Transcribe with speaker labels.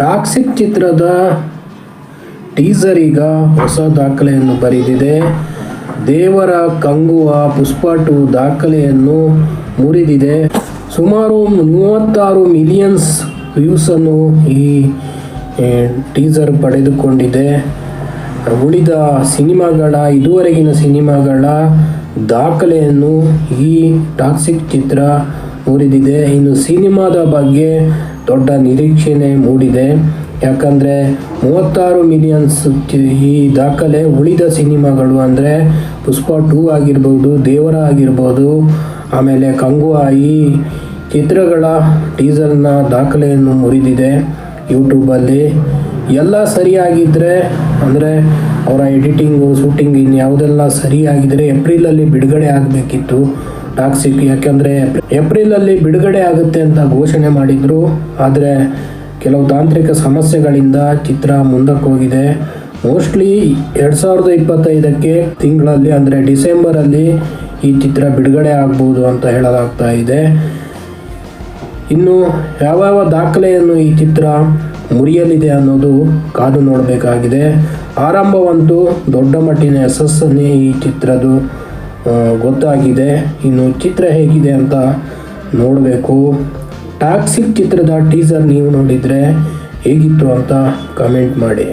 Speaker 1: Toxic ಚಿತ್ರದ teaser ಈಗ ಹೊಸ ದಾಖಲೆಯನ್ನು ಬರೆದಿದೆ. ದೇವರ ಕಂಗುವ ಪುಷ್ಪ ಟು ದಾಖಲೆಯನ್ನು ಮುರಿದಿದೆ. ಸುಮಾರು ಮೂವತ್ತಾರು ಮಿಲಿಯನ್ಸ್ ವ್ಯೂಸನ್ನು ಈ ಟೀಸರ್ ಪಡೆದುಕೊಂಡಿದೆ. ಉಳಿದ ಸಿನಿಮಾಗಳ, ಇದುವರೆಗಿನ ಸಿನಿಮಾಗಳ ದಾಖಲೆಯನ್ನು ಈ ಟಾಕ್ಸಿಕ್ ಚಿತ್ರ ಮುರಿದಿದೆ. ಇನ್ನು ಸಿನಿಮಾದ ಬಗ್ಗೆ ದೊಡ್ಡ ನಿರೀಕ್ಷೆನೇ ಮೂಡಿದೆ. ಯಾಕಂದರೆ ಮೂವತ್ತಾರು ಮಿಲಿಯನ್ಸ್ ಈ ದಾಖಲೆ ಉಳಿದ ಸಿನಿಮಾಗಳು ಅಂದರೆ ಪುಷ್ಪ ಟೂ ಆಗಿರ್ಬೋದು, ದೇವರ ಆಗಿರ್ಬೋದು, ಆಮೇಲೆ ಕಂಗುವಾಯಿ ಚಿತ್ರಗಳ ಟೀಸರ್ನ ದಾಖಲೆಯನ್ನು ಮುರಿದಿದೆ ಯೂಟ್ಯೂಬಲ್ಲಿ. ಎಲ್ಲ ಸರಿಯಾಗಿದ್ದರೆ ಅಂದರೆ ಅವರ ಎಡಿಟಿಂಗು, ಶೂಟಿಂಗ್ ಇನ್ನು ಯಾವುದೆಲ್ಲ ಸರಿಯಾಗಿದ್ದರೆ ಏಪ್ರಿಲಲ್ಲಿ ಬಿಡುಗಡೆ ಆಗಬೇಕಿತ್ತು. ಟಾಕ್ಸಿಕ್ ಯಾಕೆಂದ್ರೆ ಏಪ್ರಿಲ್ ಅಲ್ಲಿ ಬಿಡುಗಡೆ ಆಗುತ್ತೆ ಅಂತ ಘೋಷಣೆ ಮಾಡಿದ್ರು. ಆದರೆ ಕೆಲವು ತಾಂತ್ರಿಕ ಸಮಸ್ಯೆಗಳಿಂದ ಚಿತ್ರ ಮುಂದಕ್ಕೆ ಹೋಗಿದೆ. ಮೋಸ್ಟ್ಲಿ ಎರಡು ಸಾವಿರದ ಇಪ್ಪತ್ತೈದಕ್ಕೆ ತಿಂಗಳಲ್ಲಿ ಅಂದರೆ ಡಿಸೆಂಬರಲ್ಲಿ ಈ ಚಿತ್ರ ಬಿಡುಗಡೆ ಆಗ್ಬೋದು ಅಂತ ಹೇಳಲಾಗ್ತಾ ಇದೆ. ಇನ್ನು ಯಾವ್ಯಾವ ದಾಖಲೆಯನ್ನು ಈ ಚಿತ್ರ ಮುರಿಯಲಿದೆ ಅನ್ನೋದು ಕಾದು ನೋಡಬೇಕಾಗಿದೆ. ಆರಂಭವಂತೂ ದೊಡ್ಡ ಮಟ್ಟಿನ ಯಶಸ್ಸನ್ನೇ ಈ ಚಿತ್ರದ್ದು ಆ, ಗೊತ್ತಾಗಿದೆ. ಇನ್ನು ಚಿತ್ರ ಹೇಗಿದೆ ಅಂತ ನೋಡಬೇಕು. ಟಾಕ್ಸಿಕ್ ಚಿತ್ರದ ಟೀಸರ್ ನೀವು ನೋಡಿದರೆ ಹೇಗಿತ್ತು ಅಂತ ಕಮೆಂಟ್ ಮಾಡಿ.